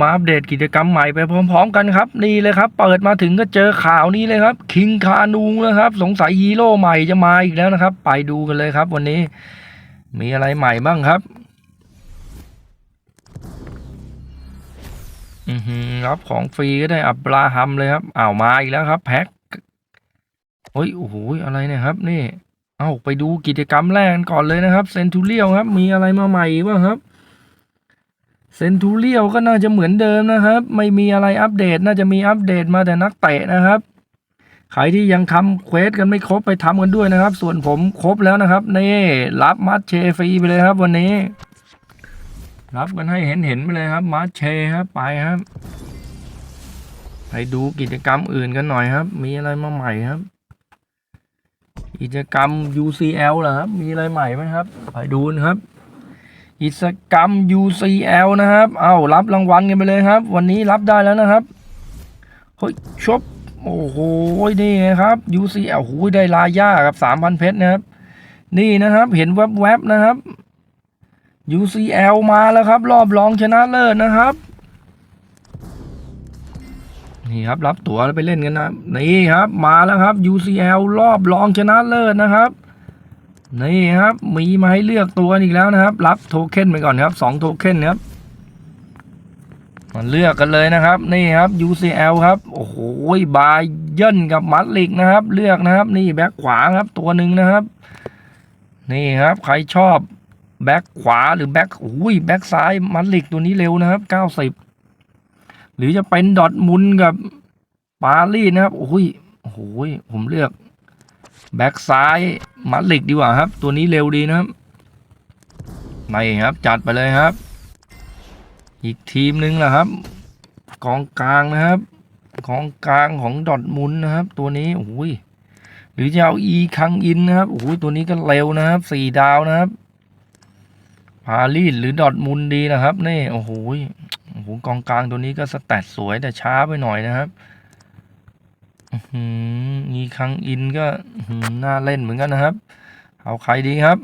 มาอัปเดตกิจกรรมใหม่ไปพร้อมๆกันครับ นี่เลยครับ เปิดมาถึงก็เจอข่าวนี้เลยครับคิงคานูนะครับ สงสัยฮีโร่ใหม่จะมาอีกแล้วนะครับ ไปดูกันเลยครับ วันนี้ มีอะไรใหม่บ้างครับ อือหือรับของฟรีก็ได้อับราฮัมเลยครับอ้าวมาอีกแล้วครับ แพ็คโอ้ยโอ้โหอะไรเนี่ยครับ นี่ เอาไปดูกิจกรรมแรกก่อนเลยนะครับเซนทูเรียลครับ มีอะไรมาใหม่บ้างครับ เซนทูเรียลก็น่าจะเหมือนเดิมนะครับ ไม่มีอะไรอัปเดต น่าจะมีอัปเดตมาแต่นักเตะนะครับ ใครที่ยังทำเควสกันไม่ครบไปทำกันด้วยนะครับ ส่วนผมครบแล้วนะครับนี่รับมัดเชฟรีไปเลยครับ วันนี้ รับกันให้เห็นเห็นๆไปเลยครับมัดเชครับไปครับ ไปดูกิจกรรมอื่นกันหน่อยครับ มีอะไรมาใหม่ครับกิจกรรม UCL เหรอครับ มีอะไรใหม่ไหมครับ ไปดูนะครับ กิจกรรม UCL นะครับ เอารับรางวัลกันไปเลยครับ วันนี้รับได้แล้วนะครับ เฮ้ยชบโอ้โห นี่ไงครับ UCL โอ้โหได้ลาย่ากับสามพันเพชรนะครับ นี่นะครับ เห็นแวบๆนะครับ UCL มาแล้วครับ รอบรองชนะเลิศนะครับ นี่ครับ รับตั๋วแล้วไปเล่นกันนะ นี่ครับ มาแล้วครับ UCL รอบรองชนะเลิศนะครับ นี่ครับ มีมาให้เลือกตัวอีกแล้วนะครับ รับโทเค็นไปก่อนครับสองโทเค็นครับมาเลือกกันเลยนะครับ นี่ครับ UCL ครับ โอ้โหบาเยินกับมัดลิกนะครับ เลือกนะครับ นี่แบ็คขวาครับ ตัวหนึ่งนะครับ นี่ครับ ใครชอบแบ็คขวาหรือแบ็คอุ้ยแบ็คซ้ายมัดลิกตัวนี้เร็วนะครับเก้าสิบหรือจะเป็นดอทมุนกับปารีสนะครับ โอ้ยโอ้โหผมเลือก แบ็กซ้ายมัดหลิกดีกว่าครับ ตัวนี้เร็วดีนะครับไม่ครับจัดไปเลยครับ อีกทีมหนึ่งแหละครับ กองกลางนะครับ กองกลางของดอทมุนนะครับ ตัวนี้โอ้ยหรือจะเอาอีคังอินนะครับโอ้ยตัวนี้ก็เร็วนะครับสี่ดาวนะครับ พารีสหรือดอทมุนดีนะครับนี่โอ้โหโอ้โหกองกลางตัวนี้ก็สแตทสวยแต่ช้าไปหน่อยนะครับ มีครั้งอินก็น่าเล่นเหมือนกันนะครับ เอาใครดีครับ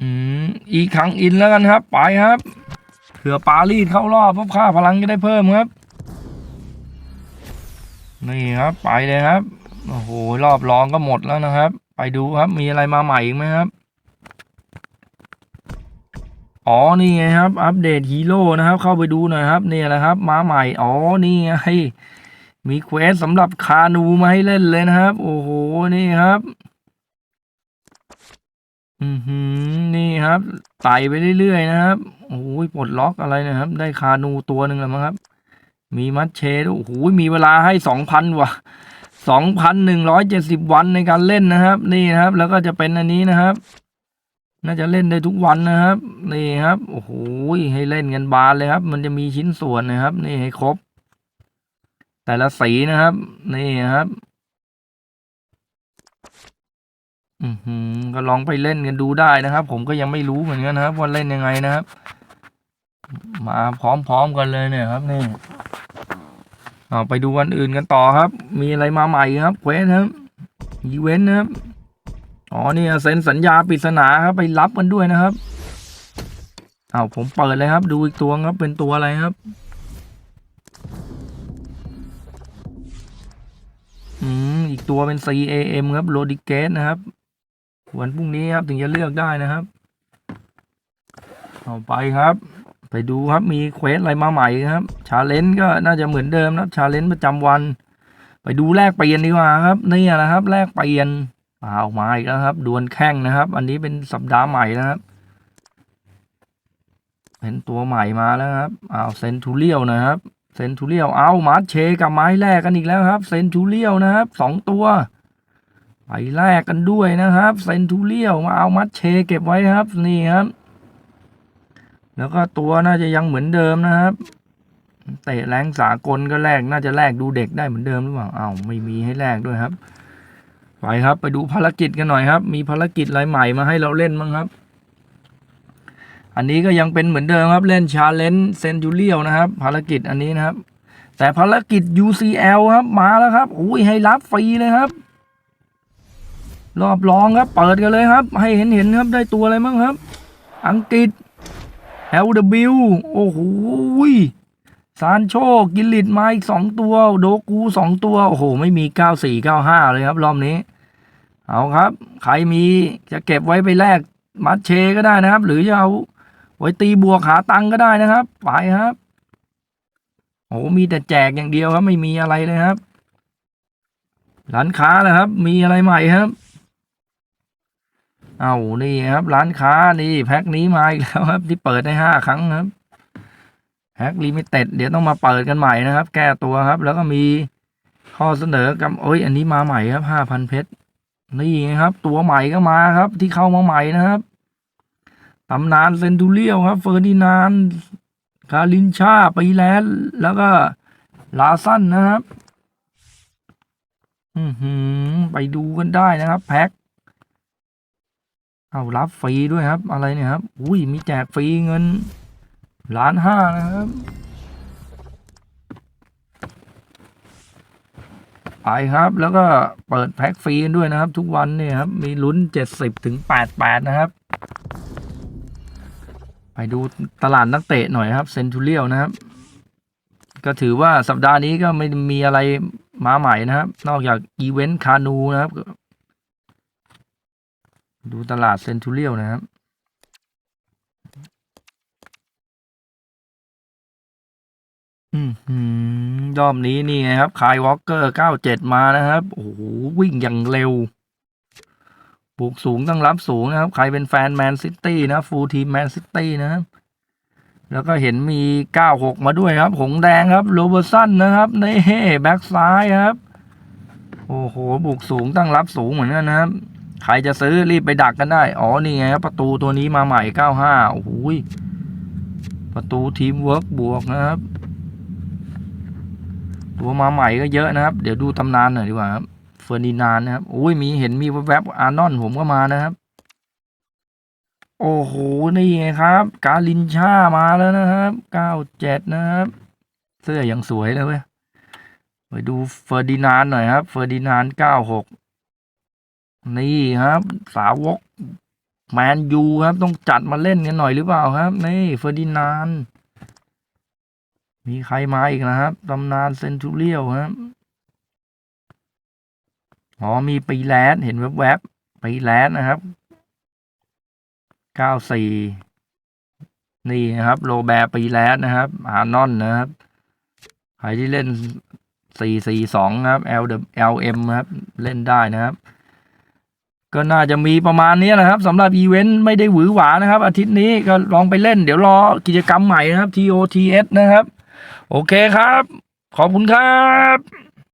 อืม อีครั้งอินแล้วกันครับ ไปครับ เผื่อปารีสเข้ารอบเพราะค่าพลังจะได้เพิ่มครับ นี่ครับ ไปเลยครับ โอ้โห รอบรองก็หมดแล้วนะครับ ไปดูครับ มีอะไรมาใหม่อีกไหมครับอ๋อ นี่ไงครับ อัปเดตฮีโร่นะครับ เข้าไปดูหน่อยครับนี่แหละครับ มาใหม่ อ๋อ นี่ไง มีเควสสำหรับคานูมาให้เล่นเลยนะครับ โอ้โห นี่ครับ อือหือ นี่ครับ ไต่ไปเรื่อยๆนะครับ โอ้โหปลดล็อกอะไรนะครับ ได้คานูตัวหนึ่งแล้วมั้งครับ มีมัดเชดโอ้โห มีเวลาให้สองพันว่ะสองพันหนึ่งร้อยเจ็ดสิบวันในการเล่นนะครับ นี่นะครับ แล้วก็จะเป็นอันนี้นะครับ น่าจะเล่นได้ทุกวันนะครับ นี่ครับ โอ้โห ให้เล่นกันบานเลยครับ มันจะมีชิ้นส่วนนะครับ นี่ให้ครบ แต่ละสีนะครับ นี่ครับ อือหือก็ลองไปเล่นกันดูได้นะครับ ผมก็ยังไม่รู้เหมือนกันนะครับว่าเล่นยังไงนะครับ มาพร้อมๆกันเลยเนี่ยครับนี่เอาไปดูวันอื่นกันต่อครับ มีอะไรมาใหม่ครับเควสครับอีเวนต์นะครับอ๋อนี่เซ็นสัญญาปริศนาครับไปรับกันด้วยนะครับเอาผมเปิดเลยครับ ดูอีกตัวครับเป็นตัวอะไรครับ ตัวเป็น CAM ครับโรดิเกสนะครับ วันพรุ่งนี้ครับถึงจะเลือกได้นะครับเอาไปครับ ไปดูครับมีเควสอะไรมาใหม่ครับชาเลนจ์ก็น่าจะเหมือนเดิมนะครับชาเลนจ์ประจำวัน ไปดูแลกเปลี่ยนดีกว่าครับนี่แหละครับแลกเปลี่ยนเอามาอีกแล้วครับดวลแข่งนะครับ อันนี้เป็นสัปดาห์ใหม่นะครับเป็นตัวใหม่มาแล้วครับเอาเซนทูเรียลนะครับ เซนทูเรียลเอามาร์เชกับไม้แรกกันอีกแล้วครับ เซนทูเรียลนะครับสองตัวไปแลกกันด้วยนะครับ เซนทูเรียลมาเอามัดเชเก็บไว้ครับ นี่ครับ แล้วก็ตัวน่าจะยังเหมือนเดิมนะครับเตะแรงสากลก็แลกน่าจะแลกดูเด็กได้เหมือนเดิมหรือเปล่าเอ้าไม่มีให้แลกด้วยครับ ไปครับ ไปดูภารกิจกันหน่อยครับ มีภารกิจอะไรใหม่มาให้เราเล่นบ้างครับ อันนี้ก็ยังเป็นเหมือนเดิมครับเล่นชาเลนจ์เซนจูเรียลนะครับ ภารกิจอันนี้นะครับ แต่ภารกิจ UCL ครับมาแล้วครับอุ้ยให้รับฟรีเลยครับ รอบรองครับเปิดกันเลยครับ ให้เห็นเห็นครับได้ตัวอะไรบ้งครับ อังกฤษ LW โอ้โหซานโชกิลลิตมาอีกสองตัว โดกูสองตัว โอ้โห ไม่มีเก้าสี่เก้าห้าเลยครับ รอบนี้ เอาครับ ใครมีจะเก็บไว้ไปแลกมัดเชก็ได้นะครับ หรือจะเอา ไว้ตีบวกหาตังก็ได้นะครับไปครับโอ้โหมีแต่แจกอย่างเดียวครับ ไม่มีอะไรเลยครับ ร้านค้าเหรอครับ มีอะไรใหม่ครับ เอานี่ครับ ร้านค้านี่แพ็คนี้มาอีกแล้วครับ ที่เปิดได้ห้าครั้งครับแพ็คลิมิเต็ดเดี๋ยวต้องมาเปิดกันใหม่นะครับ แก้ตัวครับ แล้วก็มีข้อเสนอกับโอ้ย อันนี้มาใหม่ครับห้าพันเพชรนี่ไงครับ ตัวใหม่ก็มาครับ ที่เข้ามาใหม่นะครับ ตำนานเซนตูเรียลครับ เฟอร์ดินานคารินชาปีแลนด์แล้วก็ลาซันนะครับ อือหือ ไปดูกันได้นะครับ แพ็คเอารับฟรีด้วยครับ อะไรเนี่ยครับ อุ้ยมีแจกฟรีเงินล้านห้านะครับ ไปครับแล้วก็เปิดแพ็คฟรีด้วยนะครับ ทุกวันเนี่ยครับ มีลุ้นเจ็ดสิบถึงแปดแปดนะครับ ดูตลาดนักเตะหน่อยครับเซนทูเรียลนะครับ ก็ถือว่าสัปดาห์นี้ก็ไม่มีอะไรมาใหม่นะครับ นอกจากอีเวนต์คานูนะครับ ดูตลาดเซนทูเรียลนะครับอืมหืมรอบนี้นี่ไงครับคายวอลเกอร์เก้าเจ็ดมานะครับ โอ้โหวิ่งอย่างเร็ว บุกสูงต้องรับสูงนะครับ ใครเป็นแฟนแมนซิตี้นะฟูลทีมแมนซิตี้นะครับแล้วก็เห็นมีเก้าหกมาด้วยครับ หงแดงครับ โรเบอร์สันนะครับในี่แบ็กซ้ายครับ โอ้โห บุกสูงตั้งรับสูงเหมือนกันนะครับ ใครจะซื้อรีบไปดักกันได้ อ๋อ นี่ไงครับประตูตัวนี้มาใหม่เก้าห้าโอ้โหประตูทีมเวิร์กบวกนะครับ ตัวมาใหม่ก็เยอะนะครับ เดี๋ยวดูตำนานหน่อยดีกว่าครับ เฟอร์ดินานนะครับโอ้ยมีเห็นมีแวบๆอาร์นอนผมก็มานะครับ โอ้โหนี่ไงครับ กาลินชามาแล้วนะครับเก้าเจ็ดนะครับ เสื้อยังสวยเลยเว้ยไปดูเฟอร์ดินานหน่อยครับ เฟอร์ดินานเก้าหกนี่ครับ สาวกแมนยูครับ ต้องจัดมาเล่นกันหน่อยหรือเปล่าครับ นี่เฟอร์ดินานมีใครมาอีกนะครับตำนานเซนทูเรียลครับ อ๋อมีปีแลนเห็นแวบๆปีแลนนะครับเก้าสี่นี่นะครับ โรแบร์ปีแลนนะครับ อานอนนะครับ ใครที่เล่นสี่สี่สองครับ L L M ครับ เล่นได้นะครับ ก็น่าจะมีประมาณนี้แหละครับสำหรับอีเวนต์ไม่ได้หวือหวานะครับ อาทิตย์นี้ก็ลองไปเล่น เดี๋ยวรอกิจกรรมใหม่นะครับ TOTS นะครับ โอเคครับ ขอบคุณครับ